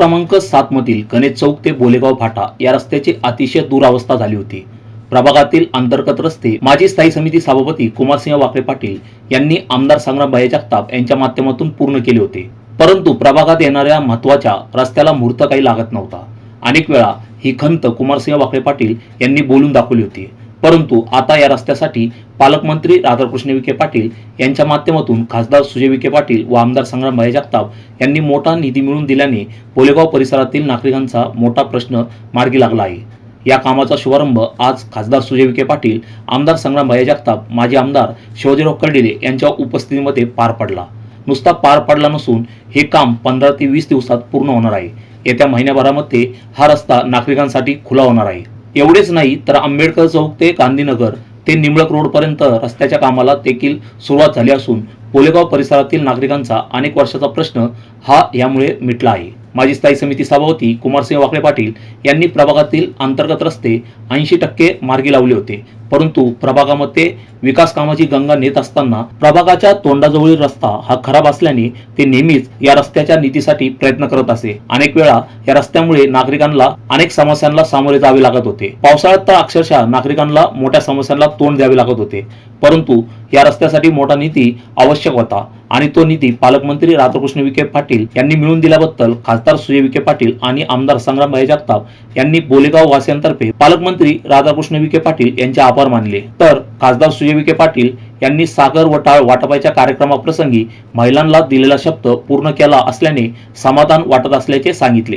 क्रमांक सात मधील गणेश चौक ते बोलेगाव फाटा या रस्त्याची अतिशय दुरावस्था झाली होती. प्रभागातील अंतर्गत रस्ते माजी स्थायी समिती सभापती कुमारसिंह वाकरे पाटील यांनी आमदार संग्राम भाई जगताप यांच्या माध्यमातून पूर्ण केले होते. परंतु प्रभागात येणाऱ्या महत्त्वाच्या रस्त्याला मुहूर्त काही लागत नव्हता. अनेक वेळा ही खंत कुमारसिंह वाकरे पाटील यांनी बोलून दाखवली होती. परंतु आता या रस्त्यासाठी पालकमंत्री राधाकृष्ण विखे पाटील यांच्या माध्यमातून खासदार सुजय विखे पाटील व आमदार संग्राम भाई जगताप यांनी मोठा निधी मिळवून दिल्याने बोलेगाव परिसरातील नागरिकांचा मोठा प्रश्न मार्गी लागला आहे. या कामाचा शुभारंभ आज खासदार सुजय विखे पाटील आमदार संग्राम भाई जगताप माजी आमदार शिवाजीराव कर्डिले यांच्या उपस्थितीमध्ये पार पडला. नुसता पार पडला नसून हे काम पंधरा ते वीस दिवसात पूर्ण होणार आहे. येत्या महिन्याभरामध्ये हा रस्ता नागरिकांसाठी खुला होणार आहे. एवढेच नाही तर आंबेडकर चौक ते गांधीनगर ते निंबळक रोडपर्यंत रस्त्याच्या कामाला देखील सुरुवात झाली असून पोलेगाव परिसरातील नागरिकांचा अनेक वर्षाचा प्रश्न हा यामुळे मिटला आहे. माजी स्थायी समिती सभापती कुमारसिंह वाकळे पाटील यांनी प्रभागातील अंतर्गत रस्ते ऐंशी टक्के मार्गी लावले होते. परंतु प्रभागामध्ये विकास कामाची गंगा नेत असताना प्रभागाच्या तोंडाजवळील रस्ता हा खराब असल्याने ते नेहमीच या रस्त्याच्या नीतीसाठी प्रयत्न करत असे. अनेक वेळा या रस्त्यामुळे नागरिकांना अनेक समस्यांना सामोरे जावे लागत होते. पावसाळ्यात तर अक्षरशः नागरिकांना मोठ्या समस्यांना तोंड द्यावे लागत होते. परंतु या रस्त्यासाठी मोठा निधी आवश्यक होता आणि तो निधी पालकमंत्री राधाकृष्ण विखे पाटील यांनी मिळून दिल्याबद्दल खासदार सुजय विखे पाटील आणि आमदार संग्राम भाई जगताप यांनी बोलेगाव वासियांतर्फे पालकमंत्री राधाकृष्ण विखे पाटील यांच्या आभार मानले. तर खासदार सुजय विखे पाटील यांनी सागर वटाळ वाटपाच्या कार्यक्रमाप्रसंगी महिलांना दिलेला शब्द पूर्ण केला असल्याने समाधान वाटत असल्याचे सांगितले.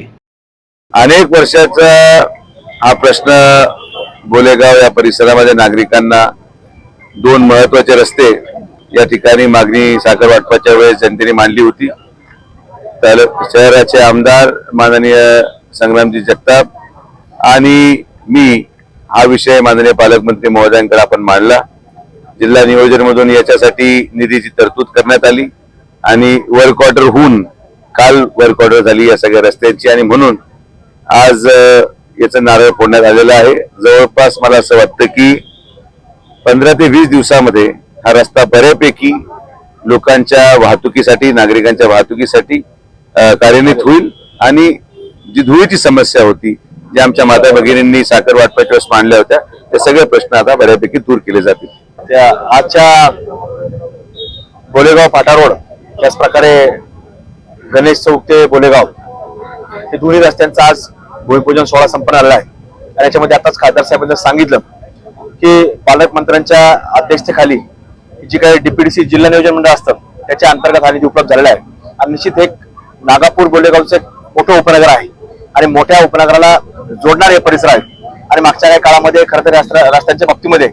अनेक वर्षाचा हा प्रश्न बोलेगाव या परिसरामध्ये नागरिकांना दोन महत्त्वाचे रस्ते या ठिकाणी मागणी साखर वाटपाच्या वेळेस जनतेने मांडली होती. तर शहराचे आमदार माननीय संग्रामजी जगताप आणि मी हा विषय माननीय पालकमंत्री महोदयांकडे आपण मांडला. जिल्हा नियोजनमधून याच्यासाठी निधीची तरतूद करण्यात आली आणि वर्क ऑर्डर होऊन काल वर्क ऑर्डर झाली या सगळ्या रस्त्यांची आणि म्हणून आज याचं नारळ फोडण्यात आलेलं आहे. जवळपास मला असं वाटतं की पंधरा ते वीस दिवसामध्ये हा रस्ता बऱ्यापैकी लोकांच्या वाहतुकीसाठी नागरिकांच्या वाहतुकीसाठी कार्यान्वित होईल आणि जी धुळीची समस्या होती जे आमच्या माता भगिनींनी साखर वाटपाच्या वेळेस मांडल्या होत्या ते सगळे प्रश्न आता बऱ्यापैकी दूर केले जातील. त्या आजच्या बोलेगाव फाटा रोड त्याच प्रकारे गणेश चौक ते बोलेगाव हे दोन्ही रस्त्यांचा आज भूमिपूजन सोहळा संपन्न आला आहे. आणि याच्यामध्ये आताच खासदार साहेबांनी सांगितलं की पालकमंत्र्यांच्या अध्यक्षतेखाली जी काही डीपीडीसी जिल्हा नियोजन मंडळ असतं त्याच्या अंतर्गत हा निधी उपलब्ध झालेला आहे. आणि निश्चित एक नागापूर बोलेगावचं एक मोठं उपनगर आहे. आणि मोठ्या उपनगराला जोडणारे परिसर आहेत आणि मागच्या काही काळामध्ये खरं तर रस्त्यांच्या बाबतीमध्ये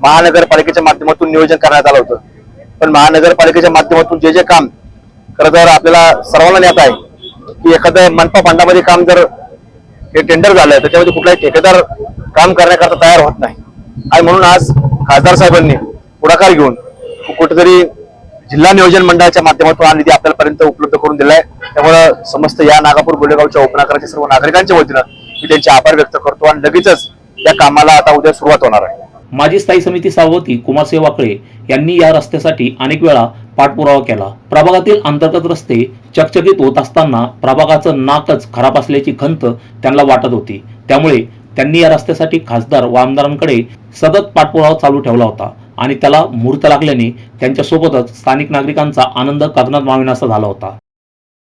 महानगरपालिकेच्या माध्यमातून नियोजन करण्यात आलं होतं. पण महानगरपालिकेच्या माध्यमातून जे जे काम खरं तर आपल्याला सर्वांना ज्ञात आहे की एखादं मनपा फंडामध्ये काम जर हे टेंडर झालं त्याच्यामध्ये कुठलाही ठेकेदार काम करण्याकरता तयार होत नाही. आणि म्हणून आज खासदार साहेबांनी पुढाकार घेऊन कुठेतरी जिल्हा नियोजन मंडळाच्या माध्यमातून हा निधी आपल्यापर्यंत उपलब्ध करून दिलाय. त्यामुळं समस्त या नागापूर बोलेगावच्या उपनगराच्या सर्व नागरिकांच्या वतीनं मी त्यांचे आभार व्यक्त करतो आणि लगेचच या कामाला आता उद्या सुरुवात होणार आहे. माजी स्थायी समिती सभापती कुमारसिंह वाकळे यांनी या रस्त्यासाठी अनेक वेळा पाठपुरावा केला. प्रभागातील अंतर्गत रस्ते चकचकीत होत असताना प्रभागाचं नाकच खराब असल्याची खंत त्यांना वाटत होती. त्यामुळे त्यांनी या रस्त्यासाठी खासदार व आमदारांकडे सतत पाठपुरावा चालू ठेवला होता आणि त्याला मुहूर्त लागल्याने त्यांच्यासोबतच स्थानिक नागरिकांचा आनंद गगनात माविनासा झाला होता.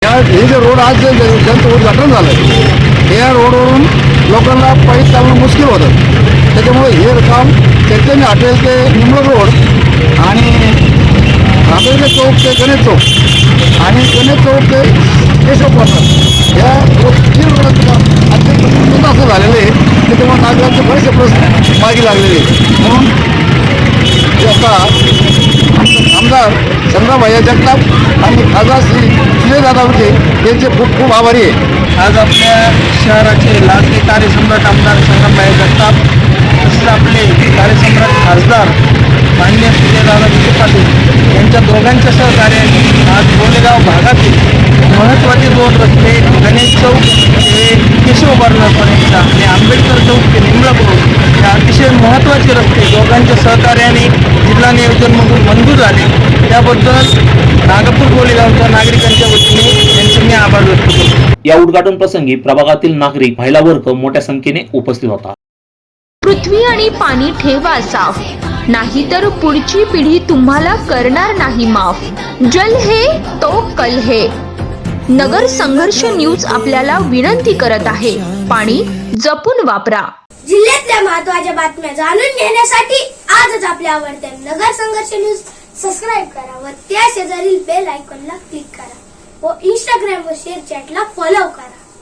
या हे जे रोड आज उद्घाटन झालं या रोडवरून लोकांना पायी चालणं मुश्किल होतं त्याच्यामुळे हे काम चैतन्य हॉटेल ते निमळ रोड आणि आंबेडकर चौक ते गणेश चौक आणि गणेश चौक ते केशव कॉर्नर या तीन रोडांचं अत्यंत असं झालेलं आहे त्याच्यामुळे नागरिकांचे बरेचसे प्रश्न मागे लागलेले आहेत. म्हणून जे आमदार चंद्राभाई जगताप आणि खासदार श्री विजयदादा विखे यांचे खूप खूप आभारी आहे. आज आपल्या शहराचे लाडके कार्यसम्राट आमदार संगमभाई जगताप तसेच आपले कार्यसम्राट खासदार मान्य विजयदादा विखे पाटील यांच्या दोघांच्या सहकार्याने आज बोलेगाव भागातील महत्त्वाचे दोन रस्ते गणेश चौक ते केशव कॉर्नरपर्यंत आणि आंबेडकर चौक ते निंबळक रोड हे अतिशय महत्त्वाचे रस्ते. दोघांच्या सहकार्याने जिल्हा नियोजनमधून मंजूर झाले. त्याबद्दल नागपूर बोलेगावच्या नागरिकांच्या वतीने त्यांचे मी आभार व्यक्त करतो. या उद्घाटन प्रसंगी प्रभागातील नागरिक महिला वर्ग मोठ्या संख्येने उपस्थित होता. पृथ्वी आणि पाणी ठेवा साफ. नाहीतर पुढची पिढी तुम्हाला करणार नाही माफ. जल हे तो कल हे. नगर संघर्ष न्यूज आपल्याला विनंती करत आहे. पाणी जपून वापरा. जिल्ह्यातल्या महत्त्वाच्या बातम्या जाणून घेण्यासाठी आजच आपल्या आवडत्या नगर संघर्ष न्यूज सबस्क्राईब करा व त्या शेजारील बेल आयकॉनला क्लिक करा व इंस्टाग्राम व शेअर चॅटला फॉलो करा.